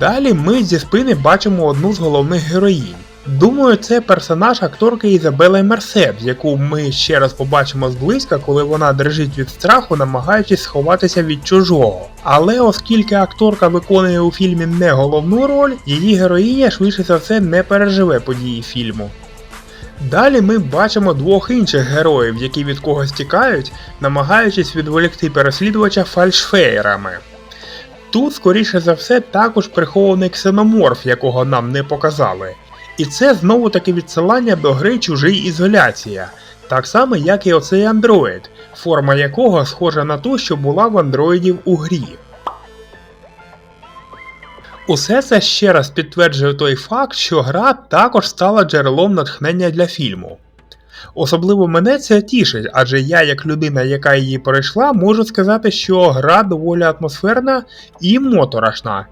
Далі ми зі спини бачимо одну з головних героїнь. Думаю, це персонаж акторки Ізабели Мерсед, яку ми ще раз побачимо зблизька, коли вона дрижить від страху, намагаючись сховатися від чужого. Але оскільки акторка виконує у фільмі не головну роль, її героїня швидше за все не переживе події фільму. Далі ми бачимо двох інших героїв, які від когось тікають, намагаючись відволікти переслідувача фальшфеєрами. Тут, скоріше за все, також прихований ксеноморф, якого нам не показали. І це знову таки відсилання до гри Чужий Ізоляція, так само як і оцей андроїд, форма якого схожа на ту, що була в андроїдів у грі. Усе це ще раз підтверджує той факт, що гра також стала джерелом натхнення для фільму. Особливо мене це тішить, адже я, як людина, яка її пройшла, можу сказати, що гра доволі атмосферна і моторошна.